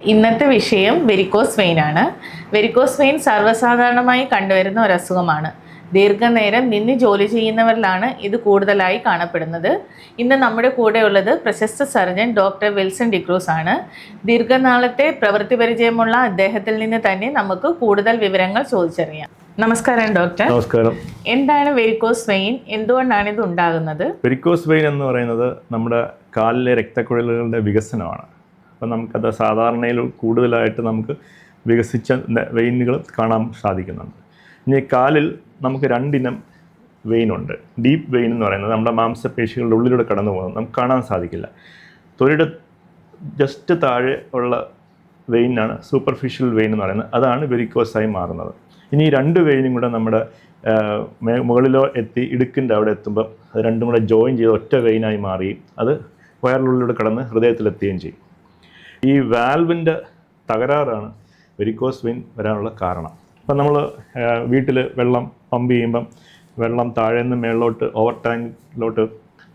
ഇന്നത്തെ വിഷയം varicose vein ആണ്. വെരിക്കോസ് വെയിൻ സർവസാധാരണമായി കണ്ടുവരുന്ന ഒരു അസുഖമാണ് ദീർഘനേരം നിന്ന് ജോലി ചെയ്യുന്നവരിലാണ് ഇത് കൂടുതലായി കാണപ്പെടുന്നത്. ഇന്ന് നമ്മുടെ കൂടെയുള്ളത് പ്രശസ്ത സർജൻ ഡോക്ടർ വിൽസൺ ഡിക്രൂസ് ആണ്. ദീർഘനാളത്തെ പ്രവൃത്തി പരിചയമുള്ള അദ്ദേഹത്തിൽ നിന്ന് തന്നെ നമുക്ക് കൂടുതൽ വിവരങ്ങൾ ചോദിച്ചറിയാം. നമസ്കാരം ഡോക്ടർ നമസ്കാരം. എന്താണ് വെരിക്കോസ് വെയിൻ എന്തുകൊണ്ടാണ് ഇത് ഉണ്ടാകുന്നത്? വെരിക്കോസ് വെയിൻ എന്ന് പറയുന്നത് നമ്മുടെ കാലിലെ രക്തക്കുഴലുകളുടെ വികസനമാണ്. അപ്പം നമുക്കത് സാധാരണയിൽ കൂടുതലായിട്ട് നമുക്ക് വികസിച്ച വെയിനുകൾ കാണാൻ സാധിക്കുന്നുണ്ട്. ഇനി കാലിൽ നമുക്ക് രണ്ടിനം വെയിനുണ്ട്. ഡീപ്പ് വെയിൻ എന്ന് പറയുന്നത് നമ്മുടെ മാംസപേശികളുടെ ഉള്ളിലൂടെ കടന്നു പോകുന്നത് നമുക്ക് കാണാൻ സാധിക്കില്ല. തൊലിയുടെ ജസ്റ്റ് താഴെ ഉള്ള വെയിനാണ് സൂപ്പർഫിഷ്യൽ വെയിൻ എന്ന് പറയുന്നത്. അതാണ് വെരിക്കോസായി മാറുന്നത്. ഇനി ഈ രണ്ട് വെയിനും കൂടെ നമ്മുടെ മുകളിലോ എത്തി ഇടുക്കിന്റെ അവിടെ എത്തുമ്പോൾ അത് രണ്ടും കൂടെ ജോയിൻ ചെയ്ത് ഒറ്റ വെയിനായി മാറി അത് വയറിനുള്ളിലൂടെ കടന്ന് ഹൃദയത്തിലെത്തുകയും ചെയ്യും. ഈ വാൽവിന്റെ തകരാറാണ് വെരിക്കോസ് വെയിൻ വരാനുള്ള കാരണം. അപ്പം നമ്മൾ വീട്ടിൽ വെള്ളം പമ്പ് ചെയ്യുമ്പം വെള്ളം താഴെ നിന്ന് മേളിലോട്ട് ഓവർ ടാങ്കിലോട്ട്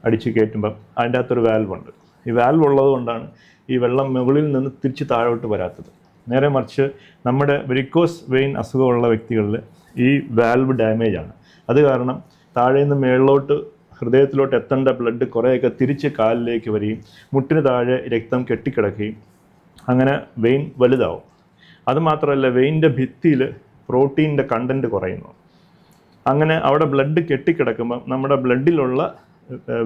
അടിച്ച് കയറ്റുമ്പം അതിന്റെ അകത്തൊരു വാൽവുണ്ട്. ഈ വാൽവ് ഉള്ളത് കൊണ്ടാണ് ഈ വെള്ളം മുകളിൽ നിന്ന് തിരിച്ച് താഴോട്ട് വരാത്തത്. നേരെ മറിച്ച് നമ്മുടെ വെരിക്കോസ് വെയിൻ അസുഖമുള്ള വ്യക്തികളിൽ ഈ വാൽവ് ഡാമേജ് ആണ്. അത് കാരണം താഴെ നിന്ന് മേളിലോട്ട് ഹൃദയത്തിലോട്ട് എത്തേണ്ട ബ്ലഡ് കുറേയൊക്കെ തിരിച്ച് കാലിലേക്ക് വരികയും മുട്ടിന് താഴെ രക്തം കെട്ടിക്കിടക്കുകയും അങ്ങനെ വെയിൻ വലുതാവും. അതുമാത്രമല്ല വെയിന്റെ ഭിത്തിയിൽ പ്രോട്ടീന്റെ കണ്ടന്റ് കുറയുന്നു. അങ്ങനെ അവിടെ ബ്ലഡ് കെട്ടിക്കിടക്കുമ്പോൾ നമ്മുടെ ബ്ലഡിലുള്ള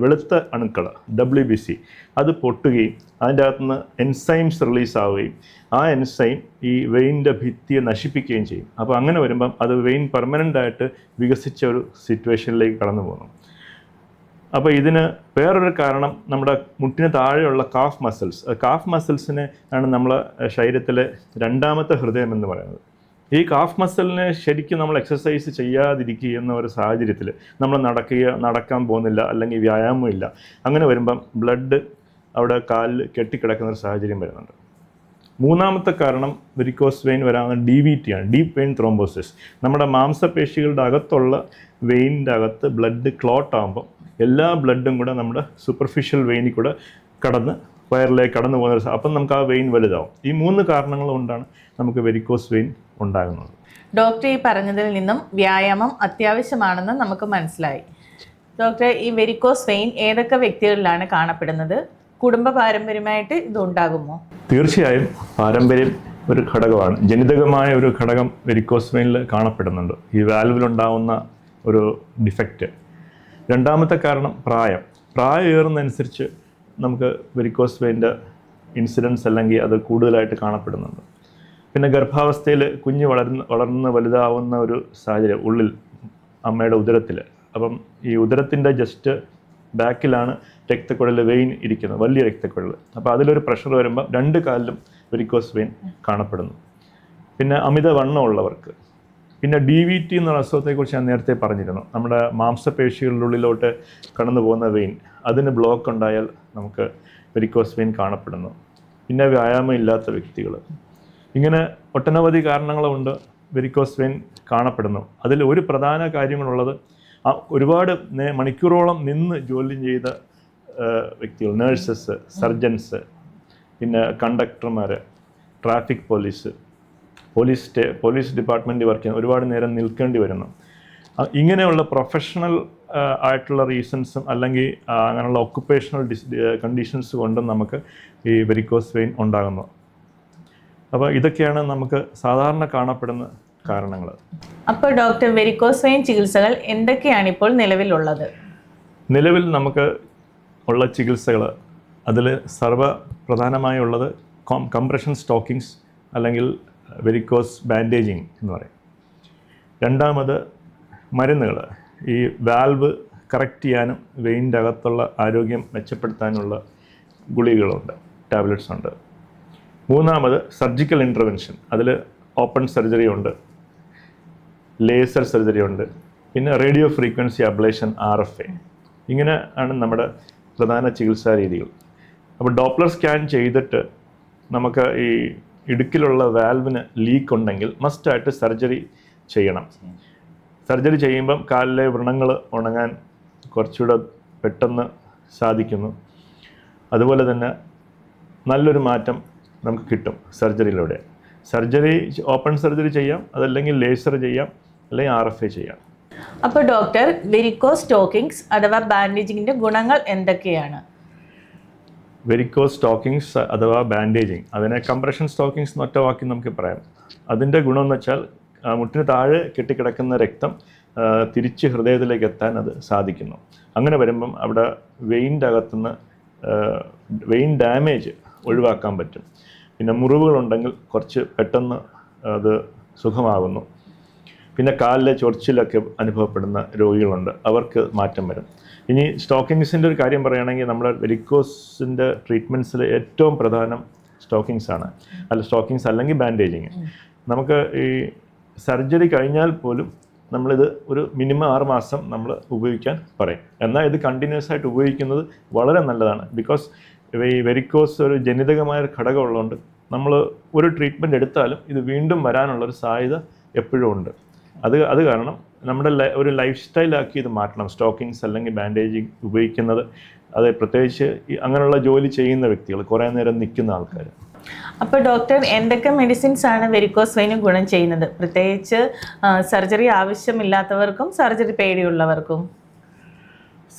വെളുത്ത അണുക്കൾ ഡബ്ല്യു ബി സി അത് പൊട്ടുകയും അതിന്റെ അകത്തുനിന്ന് എൻസൈംസ് റിലീസാവുകയും ആ എൻസൈം ഈ വെയിന്റെ ഭിത്തിയെ നശിപ്പിക്കുകയും ചെയ്യും. അപ്പോൾ അങ്ങനെ വരുമ്പം അത് വെയിൻ പെർമനന്റ് ആയിട്ട് വികസിച്ച ഒരു സിറ്റുവേഷനിലേക്ക് കടന്നു പോകുന്നു അപ്പോൾ ഇതിന് വേറൊരു കാരണം നമ്മുടെ മുട്ടിന് താഴെയുള്ള കാഫ് മസിൽസ് കാഫ് മസിൽസിനെ ആണ് നമ്മളെ ശരീരത്തിലെ രണ്ടാമത്തെ ഹൃദയം എന്ന് പറയുന്നത്. ഈ കാഫ് മസിലിനെ ശരിക്കും നമ്മൾ എക്സസൈസ് ചെയ്യാതിരിക്കുക എന്ന ഒരു സാഹചര്യത്തിൽ നമ്മൾ നടക്കുക നടക്കാൻ പോകുന്നില്ല അല്ലെങ്കിൽ വ്യായാമം ഇല്ല അങ്ങനെ വരുമ്പം ബ്ലഡ് അവിടെ കാലിൽ കെട്ടിക്കിടക്കുന്ന ഒരു സാഹചര്യം വരുന്നുണ്ട്. മൂന്നാമത്തെ കാരണം വെരിക്കോസ് വെയിൻ വരാവുന്ന ഡി വി ടി ആണ്. ഡീപ്പ് വെയിൻ ത്രോംബോസിസ് നമ്മുടെ മാംസപേശികളുടെ അകത്തുള്ള വെയിനിന്റെ അകത്ത് ബ്ലഡ് ക്ലോട്ട് ആകുമ്പോൾ എല്ലാ ബ്ലഡും കൂടെ നമ്മുടെ സൂപ്പർഫിഷ്യൽ വെയിനിൽ കൂടെ കടന്ന് വയറിലേക്ക് കടന്നു പോകുന്ന അപ്പം നമുക്ക് ആ വെയിൻ വലുതാവും. ഈ മൂന്ന് കാരണങ്ങൾ കൊണ്ടാണ് നമുക്ക് വെരിക്കോസ് വെയിൻ ഉണ്ടാകുന്നത്. ഡോക്ടർ ഈ പറഞ്ഞതിൽ നിന്നും വ്യായാമം അത്യാവശ്യമാണെന്ന് നമുക്ക് മനസ്സിലായി. ഡോക്ടർ ഈ വെരിക്കോസ് വെയിൻ ഏതൊക്കെ വ്യക്തികളിലാണ് കാണപ്പെടുന്നത്? കുടുംബ പാരമ്പര്യമായിട്ട് ഇത് ഉണ്ടാകുമോ തീർച്ചയായും പാരമ്പര്യം ഒരു ഘടകമാണ്. ജനിതകമായ ഒരു ഘടകം വെരിക്കോസ് വെയിനിൽ കാണപ്പെടുന്നുണ്ട്. ഈ വാൽവിലുണ്ടാവുന്ന ഒരു ഡിഫക്റ്റ്. രണ്ടാമത്തെ കാരണം പ്രായം. പ്രായം ഏറുന്നതനുസരിച്ച് നമുക്ക് വെരിക്കോസ് വെയിന്റെ ഇൻസിഡൻസ് അല്ലെങ്കിൽ അത് കൂടുതലായിട്ട് കാണപ്പെടുന്നുണ്ട്. പിന്നെ ഗർഭാവസ്ഥയിൽ കുഞ്ഞ് വളർന്ന് വളർന്ന് വലുതാവുന്ന ഒരു സാഹചര്യം ഉള്ളിൽ അമ്മയുടെ ഉദരത്തിൽ. അപ്പം ഈ ഉദരത്തിന്റെ ജസ്റ്റ് ബാക്കിലാണ് രക്തക്കുഴൽ വെയിൻ ഇരിക്കുന്നത് വലിയ രക്തക്കുഴൽ. അപ്പോൾ അതിലൊരു പ്രഷർ വരുമ്പോൾ രണ്ട് കാലിലും വെരിക്കോസ് വെയിൻ കാണപ്പെടുന്നു. പിന്നെ അമിത വണ്ണമുള്ളവർക്ക് പിന്നെ ഡി വി ടി എന്നുള്ള അസുഖത്തെക്കുറിച്ച് ഞാൻ നേരത്തെ പറഞ്ഞിരുന്നു. നമ്മുടെ മാംസപേശികളുടെ ഉള്ളിലോട്ട് കടന്നു പോകുന്ന വെയിൻ അതിന് ബ്ലോക്ക് ഉണ്ടായാൽ നമുക്ക് വെരിക്കോസ് വെയിൻ കാണപ്പെടുന്നു. പിന്നെ വ്യായാമം ഇല്ലാത്ത വ്യക്തികൾ. ഇങ്ങനെ ഒട്ടനവധി കാരണങ്ങളുണ്ട് വെരിക്കോസ് വെയിൻ കാണപ്പെടുന്നു. അതിൽ ഒരു പ്രധാന കാര്യങ്ങളുള്ളത് ഒരുപാട് മണിക്കൂറോളം നിന്ന് ജോലി ചെയ്ത വ്യക്തികൾ നേഴ്സസ് സർജൻസ് പിന്നെ കണ്ടക്ടർമാർ ട്രാഫിക് പോലീസ് പോലീസ് സ്റ്റേ പോലീസ് ഡിപ്പാർട്ട്മെന്റ് വർക്ക് ചെയ്യുന്ന ഒരുപാട് നേരം നിൽക്കേണ്ടി വരുന്നു. ഇങ്ങനെയുള്ള പ്രൊഫഷണൽ ആയിട്ടുള്ള റീസൺസും അല്ലെങ്കിൽ അങ്ങനെയുള്ള ഒക്കുപ്പേഷണൽ കണ്ടീഷൻസ് കൊണ്ടും നമുക്ക് ഈ വെരിക്കോസ് വെയിൻ ഉണ്ടാകുന്നു. അപ്പോൾ ഇതൊക്കെയാണ് നമുക്ക് സാധാരണ കാണപ്പെടുന്ന കാരണങ്ങൾ അപ്പോൾ ഡോക്ടർ വെരിക്കോസ് വെയിൻ ചികിത്സകൾ എന്തൊക്കെയാണ് ഇപ്പോൾ നിലവിലുള്ളത്? നിലവിൽ നമുക്ക് ഉള്ള ചികിത്സകൾ അതിൽ സർവ പ്രധാനമായുള്ളത് കോം കംപ്രഷൻ സ്റ്റോക്കിങ്സ് അല്ലെങ്കിൽ വെരിക്കോസ് ബാൻഡേജിങ് എന്ന് പറയും. രണ്ടാമത് മരുന്നുകൾ ഈ വാൽവ് കറക്റ്റ് ചെയ്യാനും വെയിന്റെ അകത്തുള്ള ആരോഗ്യം മെച്ചപ്പെടുത്താനുള്ള ഗുളികകളുണ്ട് ടാബ്ലറ്റ്സ് ഉണ്ട് മൂന്നാമത് സർജിക്കൽ ഇന്റർവെൻഷൻ. അതിൽ ഓപ്പൺ സർജറി ഉണ്ട് ലേസർ സർജറി ഉണ്ട്. പിന്നെ radio frequency ablation R F A ഇങ്ങനെ ആണ് നമ്മുടെ പ്രധാന ചികിത്സാ രീതികൾ. അപ്പോൾ ഡോപ്ലർ സ്കാൻ ചെയ്തിട്ട് നമുക്ക് ഈ ഇടുക്കിലുള്ള വാൽവിന് ലീക്ക് ഉണ്ടെങ്കിൽ മസ്റ്റായിട്ട് സർജറി ചെയ്യണം. സർജറി ചെയ്യുമ്പം കാലിലെ വ്രണങ്ങൾ ഉണങ്ങാൻ കുറച്ചുകൂടെ പെട്ടെന്ന് സാധിക്കുന്നു. അതുപോലെ തന്നെ നല്ലൊരു മാറ്റം നമുക്ക് കിട്ടും സർജറിയിലൂടെ. സർജറി ഓപ്പൺ സർജറി ചെയ്യാം അതല്ലെങ്കിൽ ലേസർ ചെയ്യാം. അല്ലെങ്കിൽ ആർ എഫ് ഐ ചെയ്യണം. അപ്പോൾ ഡോക്ടർ വെരിക്കോസ് സ്റ്റോക്കിങ്സ് അഥവാ ബാൻഡേജിങ്ങിന്റെ ഗുണങ്ങൾ എന്തൊക്കെയാണ്? വെരിക്കോസ് സ്റ്റോക്കിങ്സ് അഥവാ ബാൻഡേജിങ് അതിനെ കംപ്രഷൻ സ്റ്റോക്കിങ്സ് എന്നൊറ്റ വാക്കി നമുക്ക് പറയാം. അതിന്റെ ഗുണം എന്ന് വെച്ചാൽ മുട്ടിന് താഴെ കെട്ടിക്കിടക്കുന്ന രക്തം തിരിച്ച് ഹൃദയത്തിലേക്ക് എത്താൻ അത് സാധിക്കുന്നു. അങ്ങനെ വരുമ്പം അവിടെ വെയിന്റെ അകത്തുനിന്ന് വെയിൻ ഡാമേജ് ഒഴിവാക്കാൻ പറ്റും. പിന്നെ മുറിവുകളുണ്ടെങ്കിൽ കുറച്ച് പെട്ടെന്ന് അത് സുഖമാകുന്നു. പിന്നെ കാലിലെ ചൊറിച്ചിലൊക്കെ അനുഭവപ്പെടുന്ന രോഗികളുണ്ട്. അവർക്ക് മാറ്റം വരും. ഇനി സ്റ്റോക്കിങ്സിന്റെ ഒരു കാര്യം പറയുകയാണെങ്കിൽ നമ്മുടെ വെരിക്കോസിന്റെ ട്രീറ്റ്മെന്റ്സിൽ ഏറ്റവും പ്രധാനം സ്റ്റോക്കിങ്സ് ആണ് അല്ല സ്റ്റോക്കിങ്സ് അല്ലെങ്കിൽ ബാൻഡേജിങ്. നമുക്ക് ഈ സർജറി കഴിഞ്ഞാൽ പോലും നമ്മളിത് ഒരു മിനിമം ആറ് മാസം നമ്മൾ ഉപയോഗിക്കാൻ പറയും. എന്നാൽ ഇത് കണ്ടിന്യൂസ് ആയിട്ട് ഉപയോഗിക്കുന്നത് വളരെ നല്ലതാണ്. ബിക്കോസ് ഈ വെരിക്കോസ് ഒരു ജനിതകമായ ഒരു ഘടകമുള്ളതുകൊണ്ട് നമ്മൾ ഒരു ട്രീറ്റ്മെന്റ് എടുത്താലും ഇത് വീണ്ടും വരാനുള്ളൊരു സാധ്യത എപ്പോഴും ഉണ്ട്. അത് അത് കാരണം നമ്മുടെ ഒരു ലൈഫ് സ്റ്റൈലാക്കി ഇത് മാറ്റണം. സ്റ്റോക്കിങ്സ് അല്ലെങ്കിൽ ബാൻഡേജിങ് ഉപയോഗിക്കുന്നത്. അത് പ്രത്യേകിച്ച് അങ്ങനെയുള്ള ജോലി ചെയ്യുന്ന വ്യക്തികൾ കുറേ നേരം നിൽക്കുന്ന ആൾക്കാർ. അപ്പോൾ ഡോക്ടർ എന്തൊക്കെ മെഡിസിൻസ് ആണ് വെരിക്കോസ് വെയിന് ഗുണം ചെയ്യുന്നത്? പ്രത്യേകിച്ച് സർജറി ആവശ്യമില്ലാത്തവർക്കും സർജറി പേടിയുള്ളവർക്കും.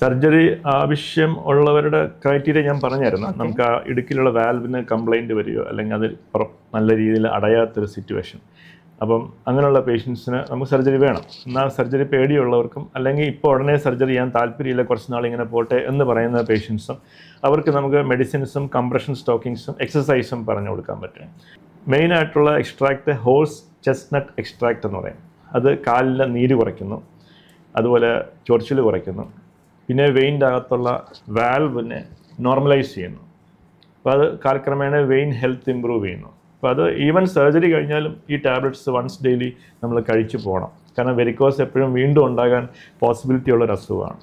സർജറി ആവശ്യം ഉള്ളവരുടെ ക്രൈറ്റീരിയ ഞാൻ പറഞ്ഞായിരുന്നു നമുക്ക് ആ ഇടുക്കിലുള്ള വാൽവിന് കംപ്ലൈന്റ് വരികയോ അല്ലെങ്കിൽ അത് നല്ല രീതിയിൽ അടയാത്തൊരു സിറ്റുവേഷൻ അപ്പം അങ്ങനെയുള്ള പേഷ്യൻസിന് നമുക്ക് സർജറി വേണം. എന്നാൽ സർജറി പേടിയുള്ളവർക്കും അല്ലെങ്കിൽ ഇപ്പോൾ ഉടനെ സർജറി ചെയ്യാൻ താല്പര്യമില്ല കുറച്ച് നാൾ ഇങ്ങനെ പോട്ടെ എന്ന് പറയുന്ന പേഷ്യൻസും അവർക്ക് നമുക്ക് മെഡിസിൻസും കംപ്രഷൻ സ്റ്റോക്കിങ്സും എക്സസൈസും പറഞ്ഞു കൊടുക്കാൻ പറ്റും. മെയിനായിട്ടുള്ള എക്സ്ട്രാക്റ്റ് ഹോഴ്സ് ചെസ്റ്റ്നട്ട് എക്സ്ട്രാക്റ്റ് എന്ന് പറയും. അത് കാലിലെ നീര് കുറയ്ക്കുന്നു. അതുപോലെ ചൊറിച്ചിൽ കുറയ്ക്കുന്നു. പിന്നെ വെയിന്റെ അകത്തുള്ള വാൽവിനെ നോർമലൈസ് ചെയ്യുന്നു. അപ്പോൾ അത് കാലക്രമേണ വെയിൻ ഹെൽത്ത് ഇമ്പ്രൂവ് ചെയ്യുന്നു. അപ്പോൾ അത് ഈവൻ സർജറി കഴിഞ്ഞാലും ഈ ടാബ്ലറ്റ്സ് വൺസ് ഡെയിലി നമ്മൾ കഴിച്ചു പോകണം കാരണം വെരിക്കോസ് എപ്പോഴും വീണ്ടും ഉണ്ടാകാൻ പോസിബിലിറ്റി ഉള്ള ഒരു അസുഖമാണ്.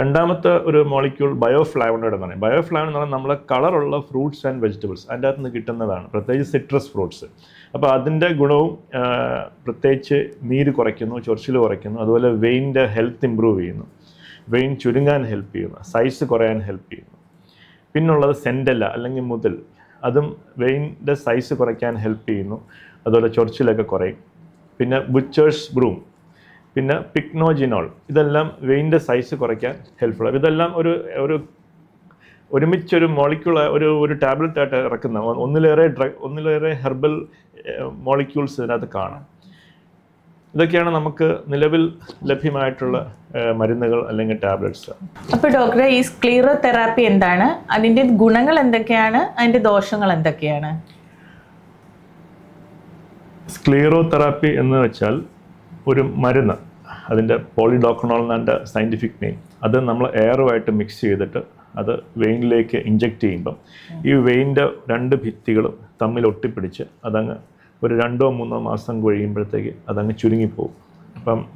രണ്ടാമത്തെ ഒരു മോളിക്യൂൾ ബയോഫ്ലാവനോയിഡ് എന്ന് പറയും. ബയോഫ്ലാവൻ എന്ന് പറഞ്ഞാൽ നമ്മളെ കളറുള്ള ഫ്രൂട്ട്സ് ആൻഡ് വെജിറ്റബിൾസ് അതിന്റെ അകത്ത് നിന്ന് കിട്ടുന്നതാണ്. പ്രത്യേകിച്ച് സിട്രസ് ഫ്രൂട്ട്സ് അപ്പോൾ അതിന്റെ ഗുണവും പ്രത്യേകിച്ച് നീര് കുറയ്ക്കുന്നു ചൊറിച്ചിൽ കുറയ്ക്കുന്നു അതുപോലെ വെയിന്റെ ഹെൽത്ത് ഇമ്പ്രൂവ് ചെയ്യുന്നു. വെയിൻ ചുരുങ്ങാൻ ഹെൽപ്പ് ചെയ്യുന്നു. സൈസ് കുറയാൻ ഹെൽപ്പ് ചെയ്യുന്നു. പിന്നുള്ളത് സെൻഡല്ല അല്ലെങ്കിൽ മുതൽ. അതും വെയിന്റെ സൈസ് കുറയ്ക്കാൻ ഹെൽപ്പ് ചെയ്യുന്നു. അതുപോലെ ചൊറിച്ചിലൊക്കെ കുറയും. പിന്നെ ബുച്ചേഴ്സ് ബ്രൂം പിന്നെ പിക്നോജിനോൾ ഇതെല്ലാം വെയിന്റെ സൈസ് കുറയ്ക്കാൻ ഹെൽപ്ഫുൾ ഇതെല്ലാം ഒരു ഒരു ഒരുമിച്ചൊരു മോളിക്യൂൾ ഒരു ഒരു ടാബ്ലറ്റ് ആയിട്ട് ഇറക്കുന്ന ഒന്നിലേറെ ഡ്രഗ് ഒന്നിലേറെ ഹെർബൽ മോളിക്യൂൾസ് ഇതിനകത്ത് കാണാം. ഇതൊക്കെയാണ് നമുക്ക് നിലവിൽ ലഭ്യമായിട്ടുള്ള മരുന്നുകൾ അല്ലെങ്കിൽ ടാബ്ലറ്റ്സ്. അപ്പോൾ ഡോക്ടറെ ഈ സ്ക്ലീറോ തെറാപ്പി എന്താണ്? അതിന്റെ ഗുണങ്ങൾ എന്തൊക്കെയാണ്? അതിന്റെ ദോഷങ്ങൾ എന്തൊക്കെയാണ്? സ്ക്ലീറോ തെറാപ്പി എന്ന് വെച്ചാൽ ഒരു മരുന്ന് അതിന്റെ പോളിഡോക്കണോൾ എന്നാണ് സയന്റിഫിക് നെയിം അത് നമ്മൾ എയറുമായിട്ട് മിക്സ് ചെയ്തിട്ട് അത് വെയിനിലേക്ക് ഇഞ്ചെക്റ്റ് ചെയ്യുമ്പം ഈ വെയിന്റെ രണ്ട് ഭിത്തികളും തമ്മിൽ ഒട്ടിപ്പിടിച്ച് അതങ്ങ് ഒരു രണ്ടോ മൂന്നോ മാസം കഴിയുമ്പോഴത്തേക്ക് അതങ്ങ് ചുരുങ്ങിപ്പോവും. അപ്പം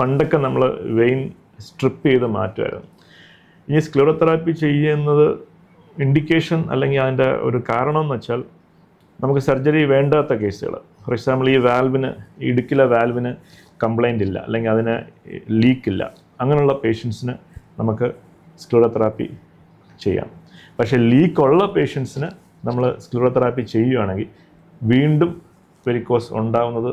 പണ്ടൊക്കെ നമ്മൾ വെയിൻ സ്ട്രിപ്പ് ചെയ്ത് മാറ്റുമായിരുന്നു. ഇനി സ്ക്ലിറോതെറാപ്പി ചെയ്യുന്നത് ഇൻഡിക്കേഷൻ അല്ലെങ്കിൽ അതിന്റെ ഒരു കാരണം എന്ന് വെച്ചാൽ നമുക്ക് സർജറി വേണ്ടാത്ത കേസുകൾ. ഫോർ എക്സാമ്പിൾ ഈ വാൽവിന് ഇടുക്കിലെ വാൽവിന് കംപ്ലൈന്റ് ഇല്ല അല്ലെങ്കിൽ അതിന് ലീക്ക് ഇല്ല. അങ്ങനെയുള്ള പേഷ്യൻസിന് നമുക്ക് സ്ക്ലിറോതെറാപ്പി ചെയ്യാം. പക്ഷേ ലീക്കുള്ള പേഷ്യൻസിന് നമ്മൾ സ്ക്ലിറോതെറാപ്പി ചെയ്യുകയാണെങ്കിൽ വീണ്ടും വെരിക്കോസ് ഉണ്ടാകുന്നത്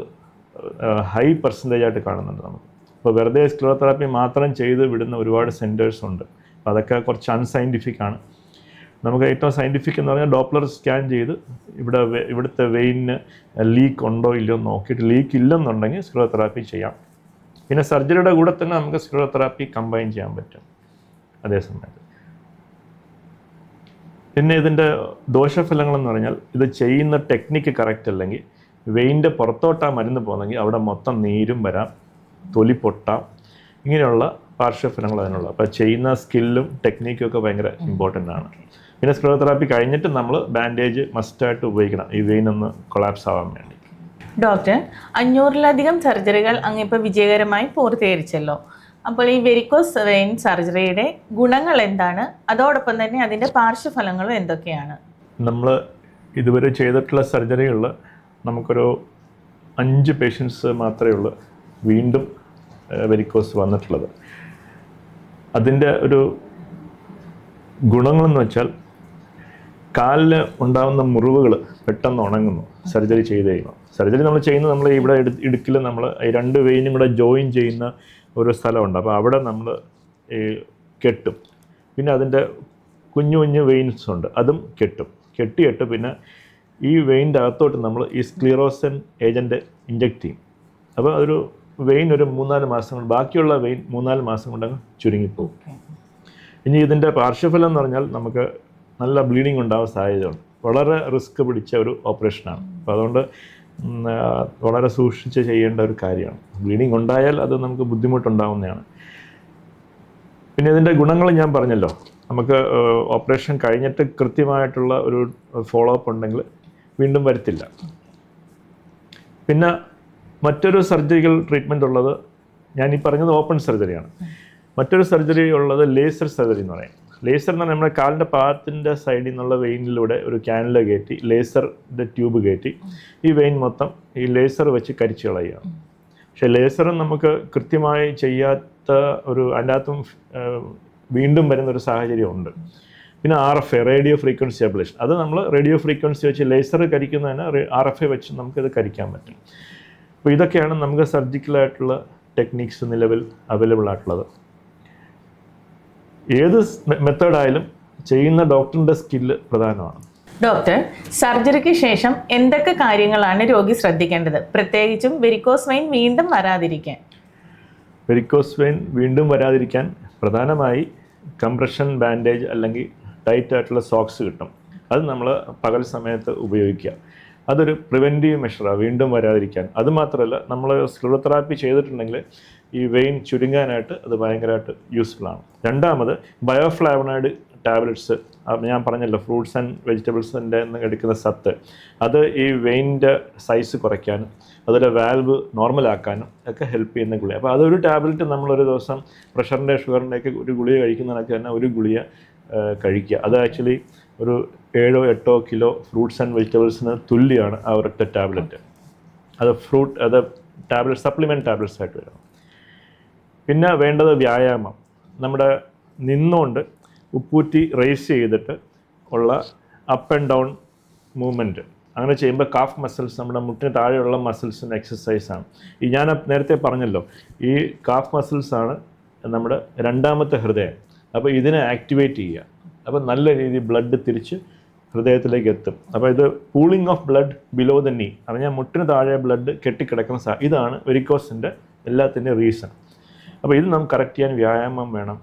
ഹൈ പെർസെന്റേജ് ആയിട്ട് കാണുന്നുണ്ട് നമുക്ക് ഇപ്പോൾ വെറുതെ സ്ക്ലോതെറാപ്പി മാത്രം ചെയ്ത് വിടുന്ന ഒരുപാട് സെന്റേഴ്സ് ഉണ്ട്. അപ്പോൾ അതൊക്കെ കുറച്ച് അൺസൈന്റിഫിക് ആണ്. നമുക്ക് ഏറ്റവും സയന്റിഫിക് എന്ന് പറഞ്ഞാൽ ഡോപ്ലർ സ്കാൻ ചെയ്ത് ഇവിടെ ഇവിടുത്തെ വെയിനിന് ലീക്ക് ഉണ്ടോ ഇല്ലയോ നോക്കിയിട്ട് ലീക്ക് ഇല്ലെന്നുണ്ടെങ്കിൽ സ്ക്ലോതെറാപ്പി ചെയ്യാം. പിന്നെ സർജറിയുടെ കൂടെ തന്നെ നമുക്ക് സ്ക്ലോതെറാപ്പി കമ്പൈൻ ചെയ്യാൻ പറ്റും. അതേ സമയത്ത്. പിന്നെ ഇതിന്റെ ദോഷഫലങ്ങളെന്ന് പറഞ്ഞാൽ ഇത് ചെയ്യുന്ന ടെക്നിക്ക് കറക്റ്റ് അല്ലെങ്കിൽ വെയിന്റെ പുറത്തോട്ടാ മരുന്ന് പോകുന്നെങ്കിൽ അവിടെ മൊത്തം നീരും വരാം തൊലി പൊട്ടാം ഇങ്ങനെയുള്ള പാർശ്വഫലങ്ങൾ അതിനുള്ള. അപ്പോൾ ചെയ്യുന്ന സ്കില്ലും ടെക്നിക്കും ഒക്കെ ഭയങ്കര ഇമ്പോർട്ടന്റ് ആണ്. പിന്നെ സ്ക്രോതെറാപ്പി കഴിഞ്ഞിട്ട് നമ്മൾ ബാൻഡേജ് മസ്റ്റായിട്ട് ഉപയോഗിക്കണം. ഈ വെയിൻ ഒന്ന് കൊളാപ്സ് ആവാൻ വേണ്ടി. ഡോക്ടർ അഞ്ഞൂറിലധികം സർജറികൾ അങ്ങ് ഇപ്പോൾ വിജയകരമായി പൂർത്തീകരിച്ചല്ലോ. അപ്പോൾ ഈ വെരിക്കോസ് വെയിൻ സർജറിയുടെ ഗുണങ്ങൾ എന്താണ്? അതോടൊപ്പം തന്നെ അതിന്റെ പാർശ്വഫലങ്ങളും എന്തൊക്കെയാണ്? നമ്മൾ ഇതുവരെ ചെയ്തിട്ടുള്ള സർജറികളിൽ നമുക്കൊരു അഞ്ച് പേഷ്യൻസ് മാത്രമേ ഉള്ളൂ വീണ്ടും വെരിക്കോസ് വന്നിട്ടുള്ളത്. അതിന്റെ ഒരു ഗുണങ്ങളെന്ന് വെച്ചാൽ കാലിൽ ഉണ്ടാകുന്ന മുറിവുകൾ പെട്ടെന്ന് ഉണങ്ങുന്നു സർജറി ചെയ്ത് കഴിയുമ്പോൾ സർജറി നമ്മൾ ചെയ്യുന്നത് നമ്മൾ ഇവിടെ ഇടു ഇടുക്കിൽ നമ്മൾ ഈ രണ്ട് വെയിനും കൂടെ ജോയിൻ ചെയ്യുന്ന ഒരു സ്ഥലമുണ്ട്. അപ്പോൾ അവിടെ നമ്മൾ കെട്ടും. പിന്നെ അതിന്റെ കുഞ്ഞു കുഞ്ഞു വെയിൻസ് ഉണ്ട് അതും കെട്ടും. കെട്ടിയിട്ട് പിന്നെ ഈ വെയിന്റെ അകത്തോട്ട് നമ്മൾ ഈ സ്ക്ലീറോസൻ ഏജന്റ് ഇഞ്ചെക്ട് ചെയ്യും. അപ്പോൾ അതൊരു വെയിൻ ഒരു മൂന്നാൽ മാസം കൊണ്ട് ബാക്കിയുള്ള വെയിൻ മൂന്നാൽ മാസം കൊണ്ട് അങ്ങ് ചുരുങ്ങിപ്പോകും ഇനി ഇതിന്റെ പാർശ്വഫലം എന്ന് പറഞ്ഞാൽ നമുക്ക് നല്ല ബ്ലീഡിങ് ഉണ്ടാവാൻ സാധ്യതയുണ്ട് വളരെ റിസ്ക് പിടിച്ച ഒരു ഓപ്പറേഷനാണ് അപ്പോൾ അതുകൊണ്ട് വളരെ സൂക്ഷിച്ച് ചെയ്യേണ്ട ഒരു കാര്യമാണ്. ബ്ലീഡിങ് ഉണ്ടായാൽ അത് നമുക്ക് ബുദ്ധിമുട്ടുണ്ടാവുന്നതാണ്. പിന്നെ ഇതിന്റെ ഗുണങ്ങൾ ഞാൻ പറഞ്ഞല്ലോ. നമുക്ക് ഓപ്പറേഷൻ കഴിഞ്ഞിട്ട് കൃത്യമായിട്ടുള്ള ഒരു ഫോളോ അപ്പ് ഉണ്ടെങ്കിൽ വീണ്ടും വരത്തില്ല. പിന്നെ മറ്റൊരു സർജറികൾ ട്രീറ്റ്മെന്റ് ഉള്ളത് ഞാൻ ഈ പറഞ്ഞത് ഓപ്പൺ സർജറിയാണ് മറ്റൊരു സർജറി ഉള്ളത് ലേസർ സർജറി എന്ന് പറയും. ലേസർ എന്ന് പറഞ്ഞാൽ നമ്മുടെ കാലിന്റെ പാദത്തിന്റെ സൈഡിൽ നിന്നുള്ള വെയിനിലൂടെ ഒരു ക്യാനില കയറ്റി ലേസറിന്റെ ട്യൂബ് കയറ്റി ഈ വെയിൻ മൊത്തം ഈ ലേസർ വെച്ച് കരിച്ചു കളയുക. പക്ഷേ ലേസർ നമുക്ക് കൃത്യമായി ചെയ്യാത്ത ഒരു അതിന്റെ വീണ്ടും വരുന്ന ഒരു സാഹചര്യം ഉണ്ട്. പിന്നെ R F A radio frequency ablation അത് നമ്മൾ റേഡിയോ ഫ്രീക്വൻസി വെച്ച് ലേസർ കരിക്കുന്നതിന് ആർ എഫ് എ വെച്ച് നമുക്കിത് കരിക്കാൻ പറ്റും. അപ്പോൾ ഇതൊക്കെയാണ് നമുക്ക് സർജിക്കലായിട്ടുള്ള ടെക്നിക്സ് നിലവിൽ അവൈലബിൾ ആയിട്ടുള്ളത്. ഏത് മെത്തേഡായാലും ചെയ്യുന്ന ഡോക്ടറിന്റെ സ്കില്ല് പ്രധാനമാണ്. ഡോക്ടർ സർജറിക്ക് ശേഷം എന്തൊക്കെ കാര്യങ്ങളാണ് രോഗി ശ്രദ്ധിക്കേണ്ടത്? പ്രത്യേകിച്ചും വെരിക്കോസ് വെയിൻ വീണ്ടും വരാതിരിക്കാൻ. വെരിക്കോസ് വെയിൻ വീണ്ടും വരാതിരിക്കാൻ പ്രധാനമായി കംപ്രഷൻ ബാൻഡേജ് അല്ലെങ്കിൽ ടൈറ്റ് ആയിട്ടുള്ള സോക്സ് കിട്ടും. അത് നമ്മൾ പകൽ സമയത്ത് ഉപയോഗിക്കുക. അതൊരു പ്രിവെന്റീവ് മെഷറാണ് വീണ്ടും വരാതിരിക്കാൻ. അതുമാത്രമല്ല നമ്മൾ സ്ക്ലൂറോതെറാപ്പി ചെയ്തിട്ടുണ്ടെങ്കിൽ ഈ വെയിൻ ചുരുങ്ങാനായിട്ട് അത് ഭയങ്കരമായിട്ട് യൂസ്ഫുൾ ആണ്. രണ്ടാമത് ബയോഫ്ലാവനോയിഡ് ടാബ്ലറ്റ്സ് ഞാൻ പറഞ്ഞല്ലോ ഫ്രൂട്ട്സ് ആൻഡ് വെജിറ്റബിൾസിന്റെ എടുക്കുന്ന സത്ത്. അത് ഈ വെയിന്റെ സൈസ് കുറയ്ക്കാനും അതുപോലെ വാൽവ് നോർമലാക്കാനും ഒക്കെ ഹെൽപ്പ് ചെയ്യുന്ന ഗുളിക. അപ്പോൾ അതൊരു ടാബ്ലറ്റ് നമ്മളൊരു ദിവസം പ്രഷറിന്റെ ഷുഗറിന്റെ ഒക്കെ ഒരു ഗുളിക കഴിക്കുന്നതിനൊക്കെ തന്നെ ഒരു ഗുളിക കഴിക്കുക. അത് ആക്ച്വലി ഒരു ഏഴോ എട്ടോ കിലോ ഫ്രൂട്ട്സ് ആൻഡ് വെജിറ്റബിൾസിന് തുല്യമാണ് ആ ഒരൊറ്റ ടാബ്ലറ്റ് അത് ഫ്രൂട്ട് അത് ടാബ്ലറ്റ് സപ്ലിമെന്റ് ടാബ്ലറ്റ്സ് ആയിട്ട് വരണം പിന്നെ വേണ്ടത് വ്യായാമം. നമ്മുടെ നിന്നുകൊണ്ട് ഉപ്പൂറ്റി റേസ് ചെയ്തിട്ട് ഉള്ള അപ്പ് ആൻഡ് ഡൗൺ മൂവ്മെന്റ് അങ്ങനെ ചെയ്യുമ്പോൾ കാഫ് മസിൽസ് നമ്മുടെ മുട്ടിന് താഴെയുള്ള മസിൽസിന് എക്സസൈസാണ് ഈ ഞാൻ നേരത്തെ പറഞ്ഞല്ലോ. ഈ കാഫ് മസിൽസാണ് നമ്മുടെ രണ്ടാമത്തെ ഹൃദയം. അപ്പോൾ ഇതിനെ ആക്ടിവേറ്റ് ചെയ്യുക. അപ്പോൾ നല്ല രീതിയിൽ ബ്ലഡ് തിരിച്ച് ഹൃദയത്തിലേക്ക് എത്തും. അപ്പോൾ ഇത് cooling of blood below the knee പറഞ്ഞാൽ മുട്ടിന് താഴെ ബ്ലഡ് കെട്ടിക്കിടക്കുന്ന സാ ഇതാണ് വെരിക്കോസിന്റെ എല്ലാത്തിന്റെയും റീസൺ അപ്പോൾ ഇത് നമുക്ക് കറക്റ്റ് ചെയ്യാൻ വ്യായാമം വേണം.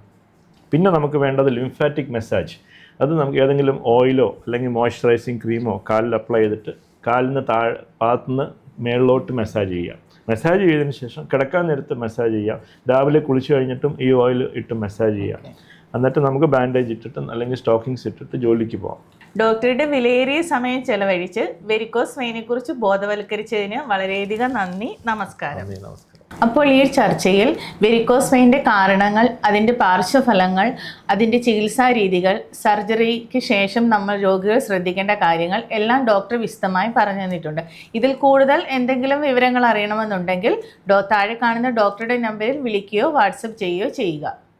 പിന്നെ നമുക്ക് വേണ്ടത് ലിംഫാറ്റിക് മെസ്സാജ് അത് നമുക്ക് ഏതെങ്കിലും ഓയിലോ അല്ലെങ്കിൽ മോയ്സ്ചറൈസിങ് ക്രീമോ കാലിൽ അപ്ലൈ ചെയ്തിട്ട് കാലിന് താഴെ പാത്തുനിന്ന് മേളിലോട്ട് മെസ്സാജ് ചെയ്യുക. മെസ്സാജ് ചെയ്തതിന് ശേഷം കിടക്കാൻ നേരത്ത് മെസ്സാജ് ചെയ്യുക. രാവിലെ കുളിച്ച് കഴിഞ്ഞിട്ടും ഈ ഓയിൽ ഇട്ട് മെസ്സാജ് ചെയ്യുക. എന്നിട്ട് നമുക്ക് ബാൻഡേജ് ഇട്ടിട്ട് അല്ലെങ്കിൽ സ്റ്റോക്കിംഗ്സ് ഇട്ടിട്ട് ജോലിക്ക് പോകാം ഡോക്ടറുടെ വിലയേറിയ സമയം ചെലവഴിച്ച് വെരിക്കോസ് വെയിനെക്കുറിച്ച് ബോധവൽക്കരിച്ചതിന് വളരെയധികം നന്ദി നമസ്കാരം. നമസ്കാരം. അപ്പോൾ ഈ ചർച്ചയിൽ വെരിക്കോസ് വെയിന്റെ കാരണങ്ങൾ അതിന്റെ പാർശ്വഫലങ്ങൾ അതിന്റെ ചികിത്സാ രീതികൾ സർജറിക്ക് ശേഷം നമ്മൾ രോഗികൾ ശ്രദ്ധിക്കേണ്ട കാര്യങ്ങൾ എല്ലാം ഡോക്ടർ വിശദമായി പറഞ്ഞു തന്നിട്ടുണ്ട്. ഇതിൽ കൂടുതൽ എന്തെങ്കിലും വിവരങ്ങൾ അറിയണമെന്നുണ്ടെങ്കിൽ ഡോ താഴെ കാണുന്ന ഡോക്ടറുടെ നമ്പറിൽ വിളിക്കുകയോ വാട്സപ്പ് ചെയ്യുകയോ ചെയ്യുക.